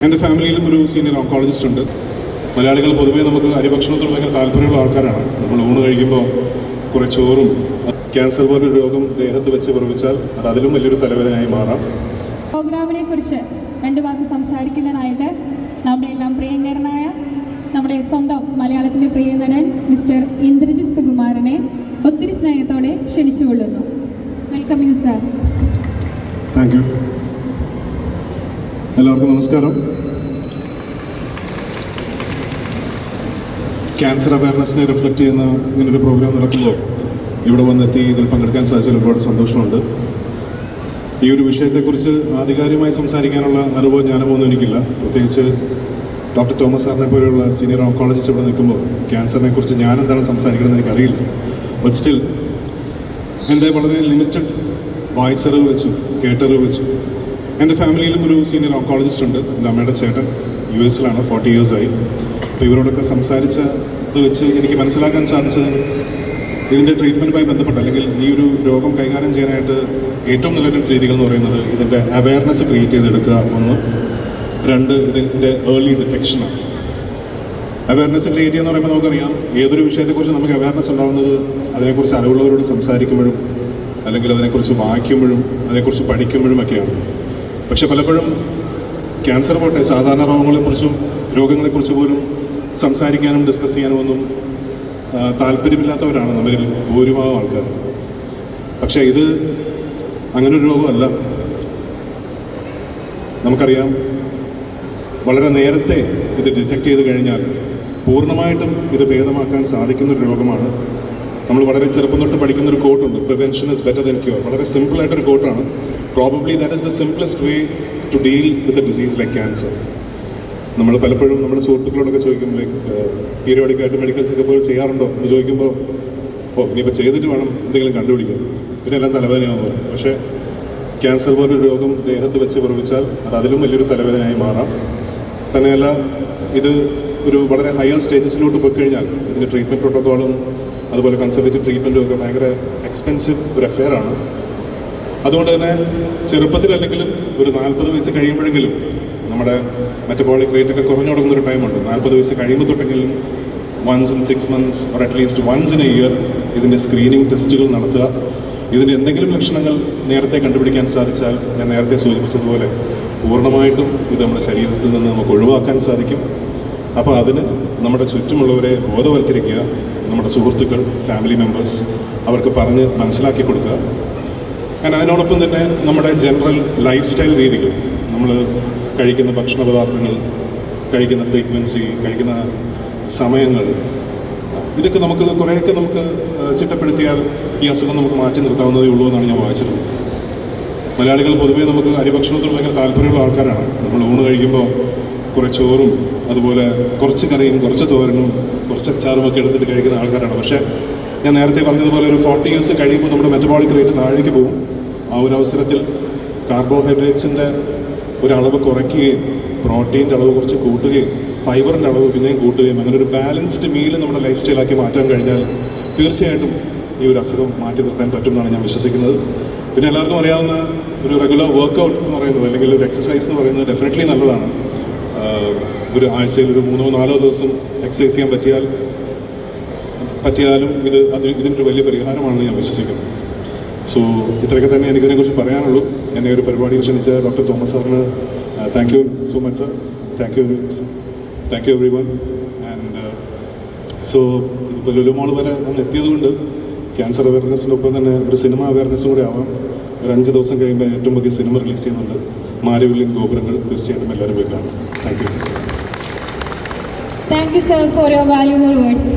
എന്റെ ഫാമിലിയിലും ഒരു senior oncologist ഉണ്ട്. മലയാളികൾ പൊതുവേ നമുക്ക് അരിഭക്ഷണത്തോട് ഭയങ്കര താല്പര്യമുള്ള ആൾക്കാരാണ്. നമ്മൾ ഊണ് കഴിക്കുമ്പോൾ കുറേ ചോറും ക്യാൻസർ പോലൊരു രോഗം ദേഹത്ത് വെച്ച് പ്രവചിച്ചാൽ അത് അതിലും വലിയൊരു തലവേദനയായി മാറാം. പ്രോഗ്രാമിനെ കുറിച്ച് രണ്ട് വാക്ക് സംസാരിക്കുന്നതിനായിട്ട് നമ്മുടെ എല്ലാം പ്രിയങ്കരനായ നമ്മുടെ സ്വന്തം മലയാളത്തിന്റെ പ്രിയങ്കരൻ മിസ്റ്റർ ഇന്ദ്രജിത് സുകുമാരനെ ഒത്തിരി സ്നേഹത്തോടെ ക്ഷണിച്ചുകൊള്ളുന്നു. Welcome you sir thank you എല്ലാവർക്കും നമസ്കാരം. ക്യാൻസർ അവയർനെസ്സിനെ റിഫ്ലക്റ്റ് ചെയ്യുന്ന ഇങ്ങനൊരു പ്രോഗ്രാം നടക്കുമ്പോൾ ഇവിടെ വന്നെത്തി ഇതിൽ പങ്കെടുക്കാൻ സാധിച്ചതിൽ ഒരുപാട് സന്തോഷമുണ്ട്. ഈ ഒരു വിഷയത്തെക്കുറിച്ച് ആധികാരികമായി സംസാരിക്കാനുള്ള അറിവോ ജ്ഞാനമോ ഒന്നും എനിക്കില്ല. പ്രത്യേകിച്ച് ഡോക്ടർ തോമസ് സാറിനെ പോലെയുള്ള സീനിയർ ഓങ്കോളജിസ്റ്റ് ഇവിടെ നിൽക്കുമ്പോൾ ക്യാൻസറിനെ കുറിച്ച് ഞാൻ എന്താണ് സംസാരിക്കണമെന്ന് എനിക്കറിയില്ല. ബട്ട് സ്റ്റിൽ എന്റെ വളരെ ലിമിറ്റഡ് വായിച്ചറിവ് വെച്ചു കേട്ടറിവ് വെച്ചു. എന്റെ ഫാമിലിയിലും ഒരു സീനിയർ ഓങ്കോളജിസ്റ്റ് ഉണ്ട്. എന്റെ അമ്മയുടെ ചേട്ടൻ യു എസിലാണ് ഫോർട്ടി ഇയേഴ്സായി അപ്പോൾ ഇവരോടൊക്കെ സംസാരിച്ച ഇത് വെച്ച് എനിക്ക് മനസ്സിലാക്കാൻ സാധിച്ചത് ഇതിന്റെ ട്രീറ്റ്മെന്റുമായി ബന്ധപ്പെട്ട് അല്ലെങ്കിൽ ഈ ഒരു രോഗം കൈകാര്യം ചെയ്യാനായിട്ട് ഏറ്റവും നല്ല രീതികൾ എന്ന് പറയുന്നത് ഇതിന്റെ അവയർനെസ് ക്രിയേറ്റ് ചെയ്തെടുക്കുക ഒന്ന്. രണ്ട് ഇതിന്റെ ഏർലി ഡിറ്റക്ഷനാണ് അവയർനെസ് ക്രിയേറ്റ് ചെയ്യുന്ന പറയുമ്പോൾ നമുക്കറിയാം ഏതൊരു വിഷയത്തെക്കുറിച്ച് നമുക്ക് അവയർനെസ് ഉണ്ടാകുന്നത് അതിനെക്കുറിച്ച് അറിവുള്ളവരോട് സംസാരിക്കുമ്പോഴും അല്ലെങ്കിൽ അതിനെക്കുറിച്ച് വായിക്കുമ്പോഴും അതിനെക്കുറിച്ച് പഠിക്കുമ്പോഴും ഒക്കെയാണ് പക്ഷെ പലപ്പോഴും ക്യാൻസർ പോട്ടെ സാധാരണ രോഗങ്ങളെക്കുറിച്ചും രോഗങ്ങളെക്കുറിച്ച് പോലും സംസാരിക്കാനും ഡിസ്കസ് ചെയ്യാനും ഒന്നും താല്പര്യമില്ലാത്തവരാണ് നമ്മളിൽ ഭൂരിഭാഗം ആൾക്കാർ. പക്ഷേ ഇത് അങ്ങനൊരു രോഗമല്ല. നമുക്കറിയാം വളരെ നേരത്തെ ഇത് ഡിറ്റക്ട് ചെയ്ത് കഴിഞ്ഞാൽ പൂർണമായിട്ടും ഇത് ഭേദമാക്കാൻ സാധിക്കുന്നൊരു രോഗമാണ്. നമ്മൾ വളരെ ചെറുപ്പം തൊട്ട് പഠിക്കുന്നൊരു കോട്ടുണ്ട് prevention is better than cure വളരെ സിമ്പിളായിട്ടൊരു കോട്ടാണ് probably that is the simplest way to deal with a disease like cancer നമ്മൾ പലപ്പോഴും നമ്മുടെ സുഹൃത്തുക്കളോടൊക്കെ ചോദിക്കും ലൈക്ക് പീരിയോഡിക്കായിട്ട് മെഡിക്കൽ ചെക്കപ്പുകൾ ചെയ്യാറുണ്ടോ എന്ന് ചോദിക്കുമ്പോൾ ഓ ഇനിയിപ്പോൾ ചെയ്തിട്ട് വേണം എന്തെങ്കിലും കണ്ടുപിടിക്കാൻ. പിന്നെ എല്ലാം തലവേദനയാണെന്ന് പറയും. പക്ഷേ ക്യാൻസർ പോലൊരു രോഗം ദേഹത്ത് വെച്ച് പ്രവചിച്ചാൽ അത് അതിലും വലിയൊരു തലവേദനയായി മാറാം. തന്നെയല്ല ഇത് ഒരു വളരെ ഹയർ സ്റ്റേജസിലോട്ട് പോയി കഴിഞ്ഞാൽ ഇതിന്റെ ട്രീറ്റ്മെന്റ് പ്രോട്ടോക്കോളും അതുപോലെ കൺസർവേറ്റീവ് ട്രീറ്റ്മെന്റും ഒക്കെ ഭയങ്കര എക്സ്പെൻസീവ് ഒരു അഫെയറാണ് അതുകൊണ്ട് തന്നെ ചെറുപ്പത്തിലല്ലെങ്കിലും ഒരു നാൽപ്പത് വയസ്സ് കഴിയുമ്പോഴെങ്കിലും നമ്മുടെ മെറ്റബോളിക് റേറ്റ് ഒക്കെ കുറഞ്ഞു തുടങ്ങുന്ന ഒരു ടൈമുണ്ട് നാൽപ്പത് വയസ്സ് കഴിയുമ്പോൾ തൊട്ടെങ്കിലും once in six months or at least once in a year ഇതിന്റെ സ്ക്രീനിങ് ടെസ്റ്റുകൾ നടത്തുക. ഇതിന്റെ എന്തെങ്കിലും ലക്ഷണങ്ങൾ നേരത്തെ കണ്ടുപിടിക്കാൻ സാധിച്ചാൽ ഞാൻ നേരത്തെ സൂചിപ്പിച്ചതുപോലെ പൂർണമായിട്ടും ഇത് നമ്മുടെ ശരീരത്തിൽ നിന്ന് നമുക്ക് ഒഴിവാക്കാൻ സാധിക്കും. അപ്പോൾ അതിന് നമ്മുടെ ചുറ്റുമുള്ളവരെ ബോധവൽക്കരിക്കുക. നമ്മുടെ സുഹൃത്തുക്കൾ ഫാമിലി മെമ്പേഴ്സ് അവർക്ക് പറഞ്ഞ് മനസ്സിലാക്കി കൊടുക്കുക. ഞാൻ അതിനോടൊപ്പം തന്നെ നമ്മുടെ ജനറൽ ലൈഫ് സ്റ്റൈൽ രീതികൾ. നമ്മൾ കഴിക്കുന്ന ഭക്ഷണ പദാർത്ഥങ്ങൾ കഴിക്കുന്ന ഫ്രീക്വൻസി കഴിക്കുന്ന സമയങ്ങൾ ഇതൊക്കെ നമുക്ക് കുറേയൊക്കെ നമുക്ക് ചിട്ടപ്പെടുത്തിയാൽ ഈ അസുഖം നമുക്ക് മാറ്റി നിർത്താവുന്നതേ ഉള്ളൂ എന്നാണ് ഞാൻ വായിച്ചിട്ടുള്ളത്. മലയാളികൾ പൊതുവേ നമുക്ക് അരിഭക്ഷണത്തോട് ഭയങ്കര താല്പര്യമുള്ള ആൾക്കാരാണ്. നമ്മൾ ഊണ് കഴിക്കുമ്പോൾ കുറേ ചോറും അതുപോലെ കുറച്ച് കറിയും കുറച്ച് തോരനും കുറച്ച് അച്ചാറും ഒക്കെ എടുത്തിട്ട് കഴിക്കുന്ന ആൾക്കാരാണ്. പക്ഷേ ഞാൻ നേരത്തെ പറഞ്ഞതുപോലെ ഒരു ഫോർട്ടി ഇയേഴ്സ് കഴിയുമ്പോൾ നമ്മുടെ മെറ്റബോളിക് റേറ്റ് താഴേക്ക് പോകും. ആ ഒരു അവസരത്തിൽ കാർബോഹൈഡ്രേറ്റ്സിന്റെ ഒരളവ് കുറയ്ക്കുകയും പ്രോട്ടീന്റെ അളവ് കുറച്ച് കൂട്ടുകയും ഫൈബറിന്റെ അളവ് പിന്നെയും കൂട്ടുകയും അങ്ങനെ ഒരു ബാലൻസ്ഡ് മീൽ നമ്മുടെ ലൈഫ് സ്റ്റൈലാക്കി മാറ്റാൻ കഴിഞ്ഞാൽ തീർച്ചയായിട്ടും ഈ ഒരു അസുഖം മാറ്റി നിർത്താൻ പറ്റുമെന്നാണ് ഞാൻ വിശ്വസിക്കുന്നത്. പിന്നെ എല്ലാവർക്കും അറിയാവുന്ന ഒരു റെഗുലർ വർക്കൗട്ട് എന്ന് പറയുന്നത് അല്ലെങ്കിൽ ഒരു എക്സസൈസ് എന്ന് പറയുന്നത് ഡെഫിനറ്റ്ലി നല്ലതാണ്. ഒരു ആഴ്ചയിൽ ഒരു മൂന്നോ നാലോ ദിവസം എക്സസൈസ് ചെയ്യാൻ പറ്റിയാൽ പറ്റിയാലും ഇത് അത് ഇതിനൊരു വലിയ പരിഹാരമാണെന്ന് ഞാൻ വിശ്വസിക്കുന്നു. സോ ഇത്രയൊക്കെ തന്നെ എനിക്കതിനെക്കുറിച്ച് പറയാനുള്ളൂ. എന്നെ ഒരു പരിപാടിയിൽ ക്ഷണിച്ച ഡോക്ടർ തോമസ് സാറിന് thank you so much sir thank you thank you everyone and so ഇതിപ്പോൾ ലുലുമോൾ വരെ വന്ന് എത്തിയതുകൊണ്ട് ക്യാൻസർ അവയർനെസ്സിനൊപ്പം തന്നെ ഒരു സിനിമ അവയർനെസ്സും കൂടി ആവാം. ഒരു അഞ്ച് ദിവസം കഴിയുമ്പോൾ ഏറ്റവും പുതിയ സിനിമ റിലീസ് ചെയ്യുന്നുണ്ട്. മാരിവില്ലിൻ ഗോപുരങ്ങൾ തീർച്ചയായിട്ടും എല്ലാവരും പോയി കാണണം. Thank you thank you sir for your valuable words